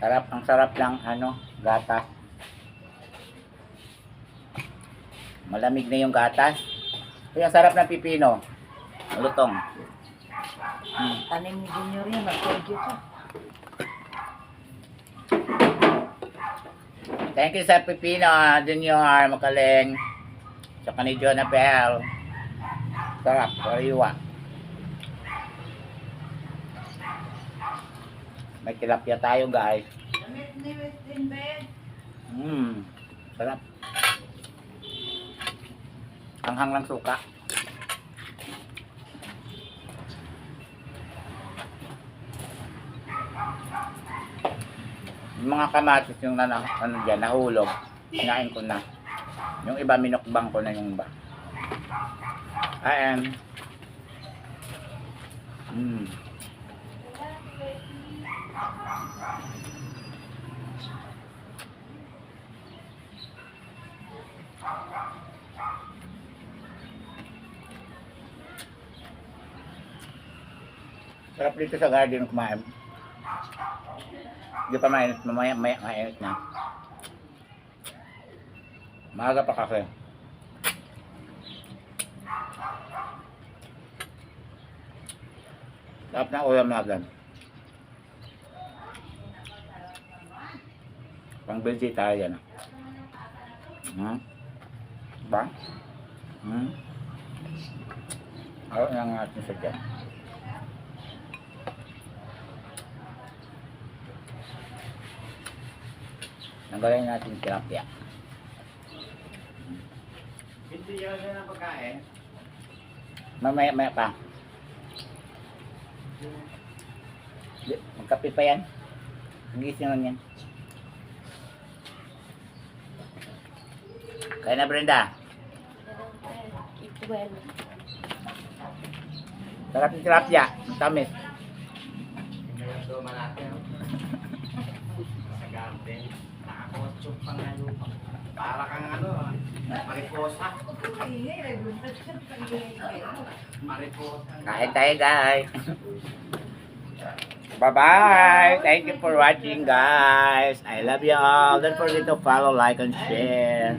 Sarap, ang sarap ng ano, gatas. Malamig na yung gatas. Kaya sarap ng pipino. Malutong. Hmm. Tanim ni Junior yan, siya. Thank you sa pipino, Junior, Makaling. Sa ni Jonabel. Sarap, kariwa. May tilapia tayo, guys. Mmm, sarap. Anghang lang suka. Yung mga kamatis yung na, ano dyan, nahulog. Kinain ko na. Yung iba, minukbang ko na yung iba. Ayan. Mm. Sarap dito sa garden kumain. Hindi pa mainit, mamaya maya, mainit na. Maaga pa kasi. Sarap na ulam na agad. Pang ah. Hmm? Ba? Hmm? Ayaw na nga natin sa dyan. Nagaling natin tilapia. Hindi yun na pagkain. Mamaya maya pa. Magkape pa yan. Nagising lang yan. Kaya na Brenda. Well, Sarap yung tilapia. Ang tamis. Para kang ano, mariposa. Mariposa. Kain tayo guys. Bye-bye. Thank you for watching guys. I love you all. Don't forget to follow, like, and share.